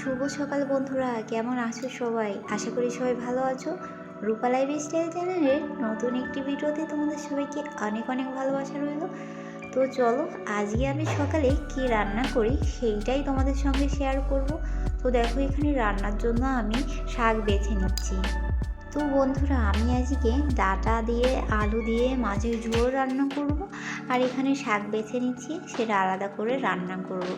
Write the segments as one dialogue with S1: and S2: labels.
S1: শুভ সকাল বন্ধুরা, কেমন আছো সবাই? আশা করি সবাই ভালো আছো। রূপা লাইফ স্টাইল চ্যানেলের নতুন একটি ভিডিওতে তোমাদের সবাইকে অনেক অনেক ভালোবাসা রইল। তো চলো, আজকে আমি সকালে কি রান্না করি সেইটাই তোমাদের সঙ্গে শেয়ার করব। তো দেখো, এখানে রান্নার জন্য আমি শাক বেছে নিচ্ছি। তো বন্ধুরা, আমি আজকে ডাটা দিয়ে, আলু দিয়ে মাছের ঝোল রান্না করব। আর এখানে শাক বেছে নিচ্ছি, সেটা আলাদা করে রান্না করব।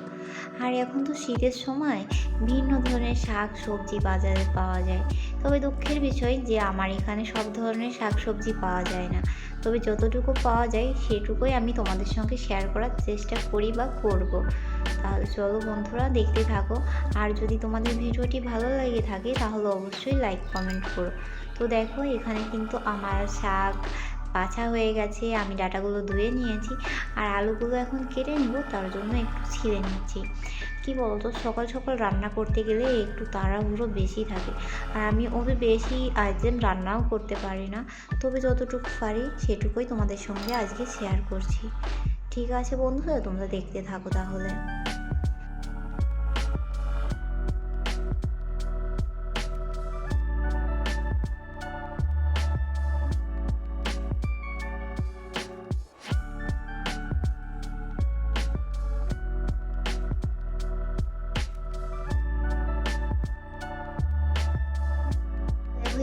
S1: আর এখন তো শীতের সময় ভিন্ন ধরনের শাক সবজি বাজারে পাওয়া যায়। তবে দুঃখের বিষয় যে, আমার এখানে সব ধরনের শাক সবজি পাওয়া যায় না। তবে যতটুকু পাওয়া যায়, সেটুকুই আমি তোমাদের সঙ্গে শেয়ার করার চেষ্টা করি বা করব। তাহলে চলো বন্ধুরা, দেখতে থাকো। আর যদি তোমাদের ভিডিওটি ভালো লেগে থাকে, তাহলে অবশ্যই লাইক কমেন্ট করো। তো দেখো, এখানে কিন্তু আমার শাক বাছা হয়ে গেছে। আমি ডাটাগুলো ধুয়ে নিয়েছি আর আলুগুলো এখন কেটে নেব, তার জন্য একটু ছিঁড়ে নিচ্ছি। কি বলতো, সকাল সকাল রান্না করতে গেলে একটু তাড়াহুড়ো বেশি থাকে। আর আমি ওকে বেশি আইটেম রান্নাও করতে পারি না। তবে যতটুকু পারি সেটুকুই তোমাদের সঙ্গে আজকে শেয়ার করছি। ঠিক আছে বন্ধুরা, তোমরা দেখতে থাকো তাহলে।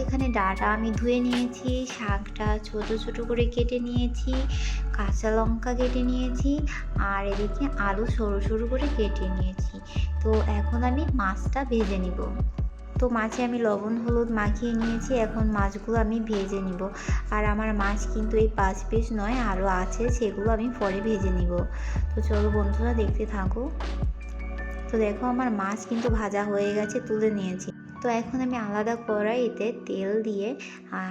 S1: এখানে ডাটা আমি ধুয়ে নিয়েছি, শাকটা ছোট ছোট করে কেটে নিয়েছি, কাঁচা লঙ্কা কেটে নিয়েছি, আর এদিকে আলু সরু সরু করে কেটে নিয়েছি। তো এখন আমি মাছটা ভেজে নিব। তো মাছে আমি লবণ, হলুদ মাখিয়ে নিয়েছি, এখন মাছগুলো আমি ভেজে নিব। আর আমার মাছ কিন্তু এই পাঁচ পিস নয়, আরও আছে, সেগুলো আমি পরে ভেজে নিব। তো চলো বন্ধুরা দেখতে থাকো। তো দেখো আমার মাছ কিন্তু ভাজা হয়ে গেছে, তুলে নিয়েছি। তো এখন আমি আলাদা কড়াইতে তেল দিয়ে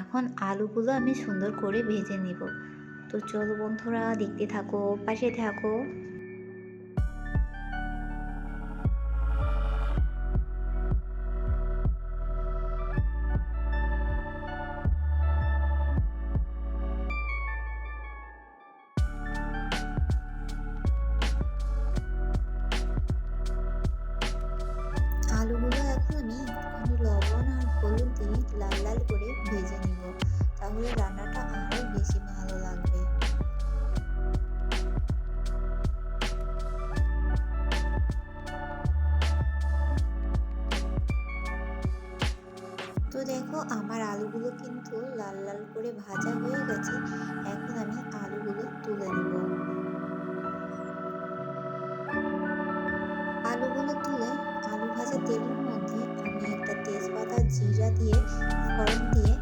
S1: এখন আলুগুলো আমি সুন্দর করে ভেজে নিব। তো চলো বন্ধুরা, দেখতে থাকো, পাশে থাকো। আলুগুলো এখন আমি লবণ আর হলুদ দিয়ে লাল লাল করে ভেজে নিব। তাহলে রান্নাটা আরও বেশি ভালো লাগবে। তো দেখো, আমার আলুগুলো কিন্তু লাল লাল করে ভাজা হয়ে গেছে। এখন আমি আলুগুলো তুলে নেব। ভাজা তেলের মধ্যে আমি একটা তেজপাতা জিরা দিয়ে ফোড়ন দিয়ে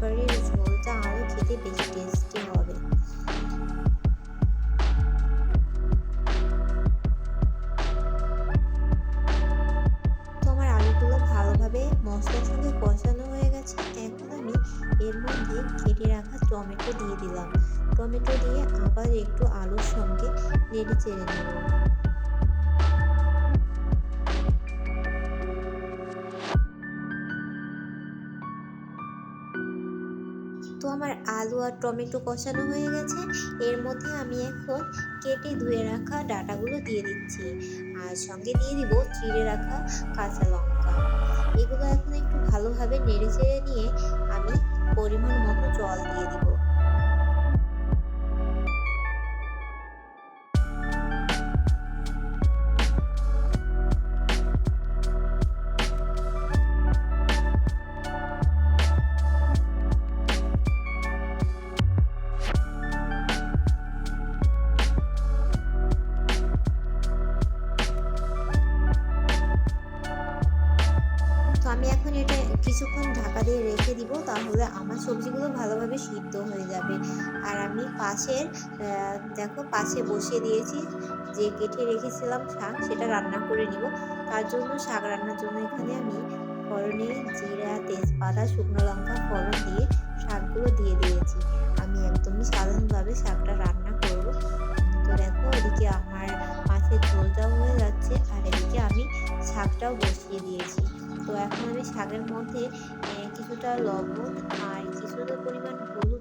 S1: তরকারির ঝোলটা আরও খেতে বেশি টেস্টি হবে। তো আমার আলুগুলো ভালোভাবে মশলার সঙ্গে কষানো হয়ে গেছে। এখন আমি এর মধ্যে কেটে রাখা টমেটো দিয়ে দিলাম। টমেটো দিয়ে আবার একটু আলুর সঙ্গে নেড়ে চেড়ে নেব।
S2: আর টমেটো কষানো হয়ে গেছে। এর মধ্যে আমি এখন কেটে ধুয়ে রাখা ডাটাগুলো দিয়ে দিচ্ছি। আর সঙ্গে দিয়ে দিব চিড়ে রাখা কাঁচা লঙ্কা। এগুলো এখন একটু ভালোভাবে নেড়ে চেড়ে নিয়ে আমি পরিমাণ মতো জল দিয়ে দিব। কিছুক্ষণ ঢাকা দিয়ে রেখে দিব, তাহলে আমার সবজিগুলো ভালোভাবে সিদ্ধ হয়ে যাবে। আর আমি পাশের দেখো পাশে বসিয়ে দিয়েছি যে কেটে রেখেছিলাম শাক, সেটা রান্না করে নিব। তার জন্য শাক রান্নার জন্য এখানে আমি ফোড়নে জিরা, তেজপাতা, শুকনো লঙ্কা ফোড়ন দিয়ে শাকগুলো দিয়ে দিয়েছি। আমি একদমই সাধারণভাবে শাকটা রান্না করব। তো দেখো ওদিকে আমার মাছের ঝোলটাও হয়ে যাচ্ছে, আর এদিকে আমি শাকটাও বসিয়ে দিয়েছি। তো এখন আমি শাকের মধ্যে কিছুটা লবণ আর কিছুটা পরিমাণ হলুদ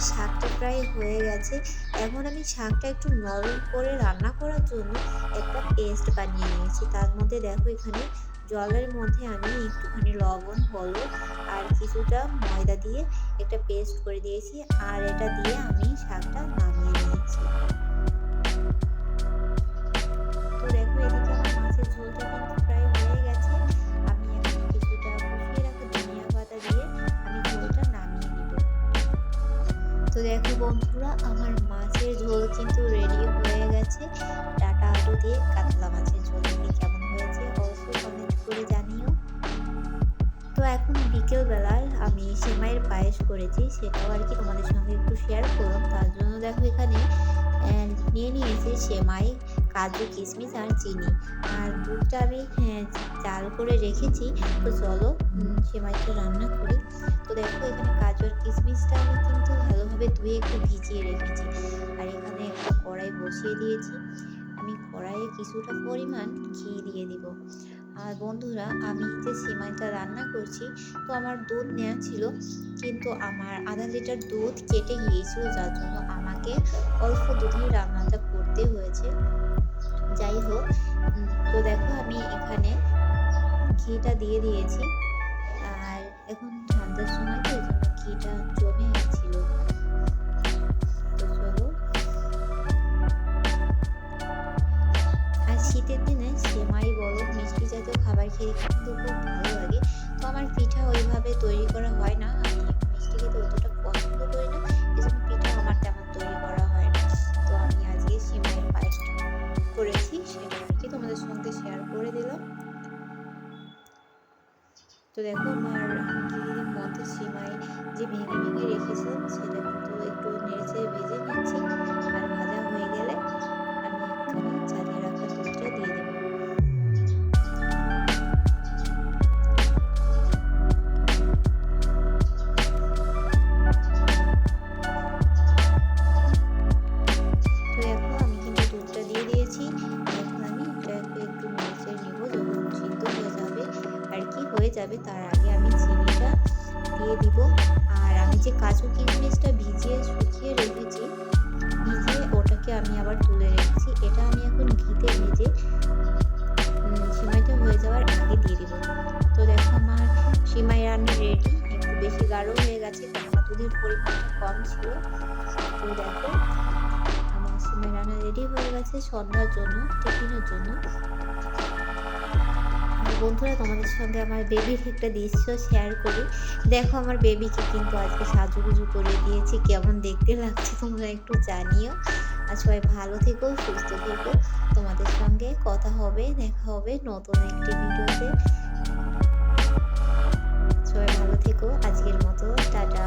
S2: আমার শাকটা প্রায় হয়ে গেছে। এখন আমি শাকটা একটু নরম করে রান্না করার জন্য একটা পেস্ট বানিয়ে নিয়েছি। তার মধ্যে দেখো এখানে জলের মধ্যে আমি একটুখানি লবণ, হলুদ আর কিছুটা ময়দা দিয়ে একটা পেস্ট করে দিয়েছি আর এটা দিয়ে আমি শাকটা নামিয়ে নিয়েছি। তো দেখো এদিকে আমার মাছের ঝোলটা কিন্তু প্রায় দেখো বন্ধুরা, আমার মাছের ঝোল কিন্তু রেডি হয়ে গেছে। টাটা আলু দিয়ে কাতলা মাছের ঝোল। কেমন হয়েছে অবশ্যই কমেন্ট করে জানিও। তো এখন বিকেলবেলায় আমি সেমাইয়ের পায়েস করেছি, সেটাও আর কি তোমাদের সঙ্গে একটু শেয়ার করলাম। তার জন্য দেখো এখানে নিয়ে নিয়েছি সেমাই। কাজু কিশমিশ আর চিনি। আর দুধটা আমি হ্যাঁ, চাল করে রেখেছি। তো চলো সেমাইটা রান্না করি। তো দেখো এখানে কাজু আর কিশমিশটা আমি কিন্তু ভালোভাবে ধুয়ে একটু ভিজিয়ে রেখেছি। আর এখানে একটা কড়াই বসিয়ে দিয়েছি। আমি কড়াইয়ে কিছুটা পরিমাণ ঘি দিয়ে দিব। আর বন্ধুরা আমি যে সিমাইটা রান্না করছি তো আমার দুধ নেওয়া ছিল কিন্তু আমার আধা লিটার দুধ কেটে গিয়েছিল যার জন্য আমাকে অল্প দুধেই রান্নাটা করতে হয়েছে। যাই হোক তো দেখো আমি এখানে ঘিটা দিয়ে দিয়েছি। আর এখন ঠান্ডার সময় তো ঘিটা জমে গেছিল। আর শীতের দিনে সেমাই বলো মিষ্টি জাতীয় খাবার খেয়ে কিন্তু খুব ভালো লাগে। তো আমার পিঠা ওইভাবে তৈরি করা হয় না। যাবে, তার আগে আমি চিনিটা দিয়ে দিব। আর আমি যে কাজু কিশমিশটা ভিজিয়ে শুকিয়ে রেখেছি, ভিজিয়ে ওটাকে আমি আবার তুলে রেখেছি। এটা আমি এখন ঘিতে ভেজে সিমাইটা হয়ে যাওয়ার আগে দিয়ে দিব। তো দেখো আমার সিমাই রান্না রেডি একটু বেশি গাঢ় হয়ে গেছে কেননা দুধের পরিমাণটা কম ছিল। তো দেখো, আমার সিমাই রান্না রেডি হয়ে গেছে সন্ধ্যার জন্য, টিফিনের জন্য। বন্ধুরা, তোমাদের সঙ্গে আমার বেবির একটা দৃশ্য শেয়ার করি। দেখো আমার বেবিকে কিন্তু আজকে সাজুগুজু করে দিয়েছি, কেমন দেখতে লাগছে তোমরা একটু জানিও। আর সবাই ভালো থেকো, সুস্থ থেকো। তোমাদের সঙ্গে কথা হবে, দেখা হবে নতুন একটি ভিডিওতে। সবাই ভালো থেকো, আজকের মতো, টাটা।